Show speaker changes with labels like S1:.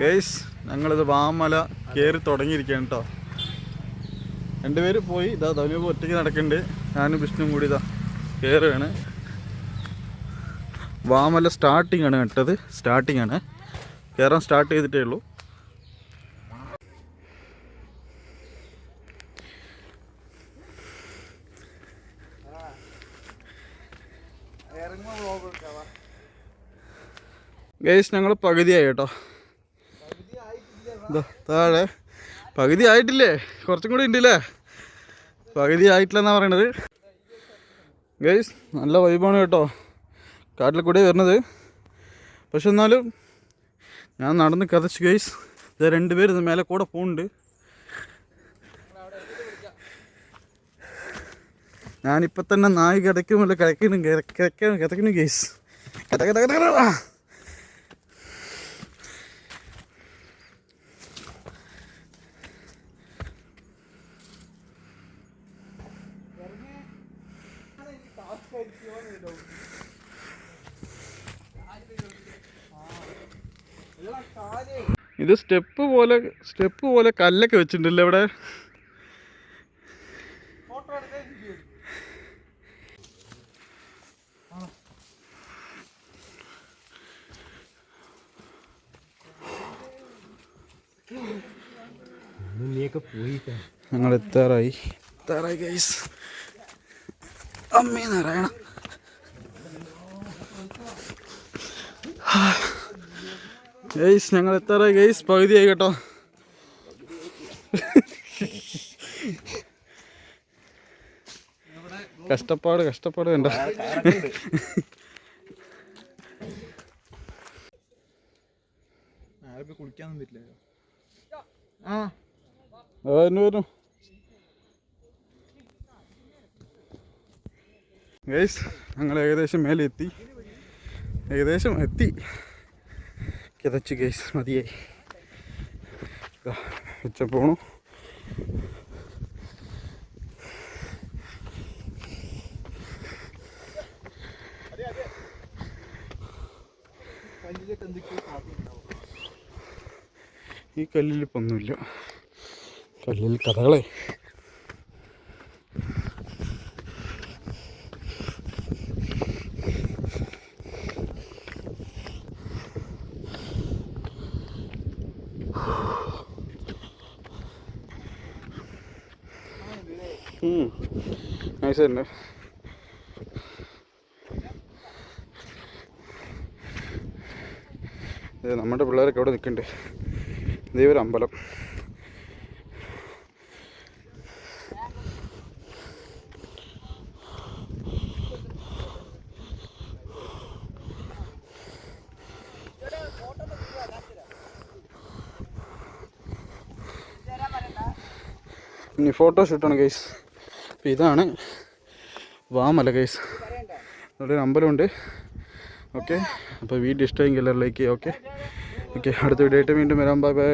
S1: Guys ഞങ്ങളിത് വാമല കയറി തുടങ്ങിയിരിക്കുകയാണ് കേട്ടോ രണ്ടുപേര് പോയി ഇതാ ധനുവ് ഒറ്റയ്ക്ക് നടക്കുന്നുണ്ട് ഞാനും വിഷ്ണുവും കൂടി ഇതാ കയറുകയാണ് വാമല സ്റ്റാർട്ടിംഗ് ആണ് കേട്ടത്. സ്റ്റാർട്ടിംഗ് ആണ്. കയറാൻ സ്റ്റാർട്ട് ചെയ്തിട്ടേ ഉള്ളൂ.
S2: ഇറങ്ങുമ്പോൾ
S1: ഗൈസ് ഞങ്ങൾ പകുതിയായി കേട്ടോ. താഴെ. പകുതി ആയിട്ടില്ലേ? കുറച്ചും കൂടി ഉണ്ടല്ലേ പകുതി ആയിട്ടില്ലെന്നാ പറയണത്. ഗൈസ് നല്ല വൈബാണ് കേട്ടോ. കാട്ടിൽ കൂടെ വരുന്നത്. പക്ഷെ എന്നാലും ഞാൻ നടന്ന് കഥച്ചു ഗൈസ് ഇത് രണ്ടുപേരും ഇത് മേലെ കൂടെ പോകുന്നുണ്ട് ഞാനിപ്പോൾ തന്നെ നായി കിടക്കുമല്ലോ കിടക്കണം കിടക്കണം കിടക്കണം ഗൈസ് കിട കിട ഇത് സ്റ്റെപ്പ് പോലെ സ്റ്റെപ്പ് പോലെ കല്ലൊക്കെ വെച്ചിട്ടുണ്ടല്ലോ ഇവിടെ? ഞങ്ങൾ എത്താറായി. എത്താറായി ഗൈസ് അമ്മേ നാരായണ. ഗൈസ് ഞങ്ങൾ എത്താറായി ഗെയ്സ് പകുതിയായി കേട്ടോ. കഷ്ടപ്പാട് കഷ്ടപ്പാട് വേണ്ട.
S2: കുളിക്കാനൊന്നും പറ്റില്ലല്ലോ ആ.
S1: അതിന് വരും ഗൈസ് ഞങ്ങൾ ഏകദേശം മേലെ എത്തി ഏകദേശം എത്തി. കിതച്ചു കേസ് മതിയായി. ഉച്ച പോണു. ഈ കല്ലിൽ ഇപ്പൊന്നുമില്ല കല്ലിൽ കഥകളെ. നൈസ് തന്നെ. നമ്മുടെ പിള്ളേരൊക്കെ അവിടെ നിൽക്കണ്ടേ? ഇതേ ഒരു അമ്പലം ഇനി ഫോട്ടോ ഷൂട്ടാണ് ഗൈസ് അപ്പോൾ ഇതാണ് വാമല ഗൈസ് ഇവിടെ അമ്പലമുണ്ട്. ഓക്കെ അപ്പോൾ വീഡിയോ ഇഷ്ടമെങ്കിൽ എല്ലാവരിലേക്ക് ഓക്കെ ഓക്കെ അടുത്ത വീഡിയോ ആയിട്ട് വീണ്ടും വരാം. Bye bye